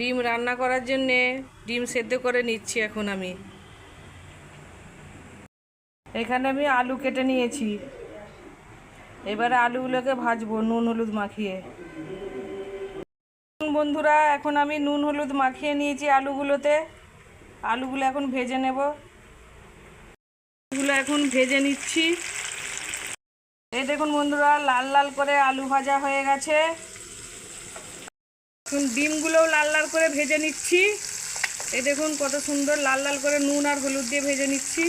ডিম রান্না করার জন্যে ডিম সেদ্ধ করে নিচ্ছি এখন আমি। এখানে আমি আলু কেটে নিয়েছি। এবারে আলুগুলোকে ভাজবো নুন, হলুদ মাখিয়ে। বন্ধুরা, এখন আমি নুন, হলুদ মাখিয়ে নিয়েছি আলুগুলোতে। আলুগুলো এখন ভেজে নেব। আলুগুলো এখন ভেজে নিচ্ছি। এই দেখুন বন্ধুরা, লাল লাল করে আলু ভাজা হয়ে গেছে। এখন ডিমগুলোও লাল লাল করে ভেজে নিচ্ছি। এই দেখুন কত সুন্দর লাল লাল করে নুন আর হলুদ দিয়ে ভেজে নিচ্ছি।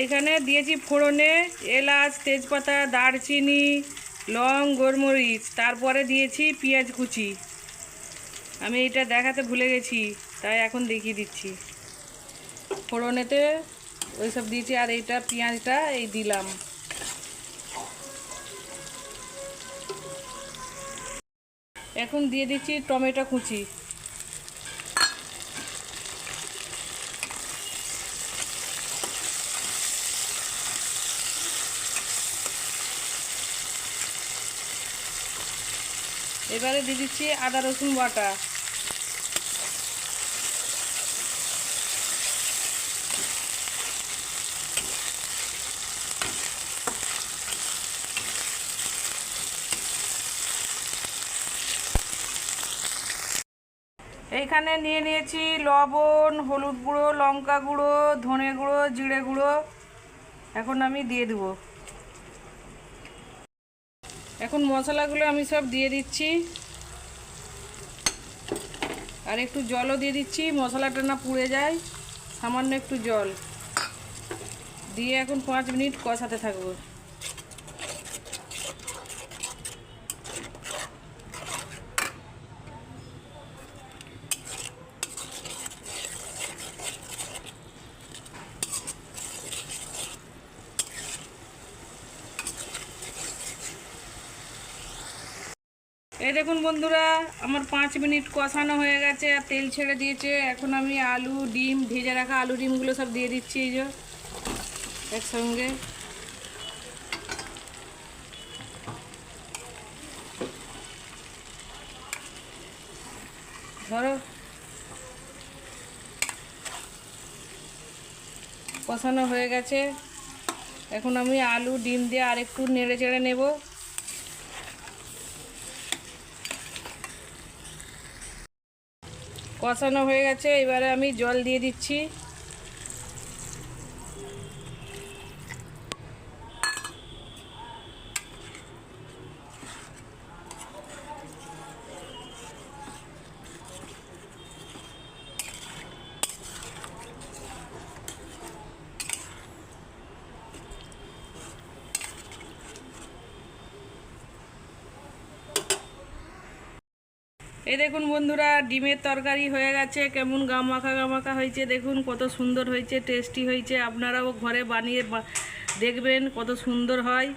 এইখানে দিয়েছি ফোড়নে এলাচ, তেজপাতা, দারচিনি, লং, গোলমরিচ, তারপরে দিয়েছি পেঁয়াজ কুচি। আমি এটা দেখাতে ভুলে গেছি, তাই এখন দেখিয়ে দিচ্ছি। ফোড়নেতে ওইসব দিয়েছি, আর এইটা পেঁয়াজটা, এই দিলাম। এখন দিয়ে দিচ্ছি টমেটো কুচি। এবারে দিয়ে দিচ্ছি আদা রসুন বাটা। এইখানে নিয়ে নিয়েছি লবণ, হলুদ গুঁড়ো, লঙ্কা গুঁড়ো, ধনে গুঁড়ো, জিরে গুঁড়ো। এখন আমি দিয়ে দেবো। এখন মশলাগুলো আমি সব দিয়ে দিচ্ছি। আর একটু জলও দিয়ে দিচ্ছি, মশলাটা না পুড়ে যায়। সামান্য একটু জল। দিয়ে এখন পাঁচ মিনিট কষাতে থাকব। এই দেখুন বন্ধুরা, আমার পাঁচ মিনিট কষানো হয়ে গেছে, আর তেল ছেড়ে দিয়েছে। এখন আমি আলু, ডিম, ভেজে রাখা আলু ডিমগুলো সব দিয়ে দিচ্ছি এই যে, একসঙ্গে। ধরো। কষানো হয়ে গেছে। এখন আমি আলু, ডিম দিয়ে আরেকটু নেড়ে চেড়ে নেব। কষানো হয়ে গেছে এবারে আমি জল দিয়ে দিচ্ছি। এই দেখুন বন্ধুরা, ডিমের তরকারি হয়ে গেছে। কেমন গামাখা গামাখা হয়েছে দেখুন, কত সুন্দর হয়েছে টেস্টি হয়েছে। আপনারাও ঘরে বানিয়ে দেখবেন কত সুন্দর হয়।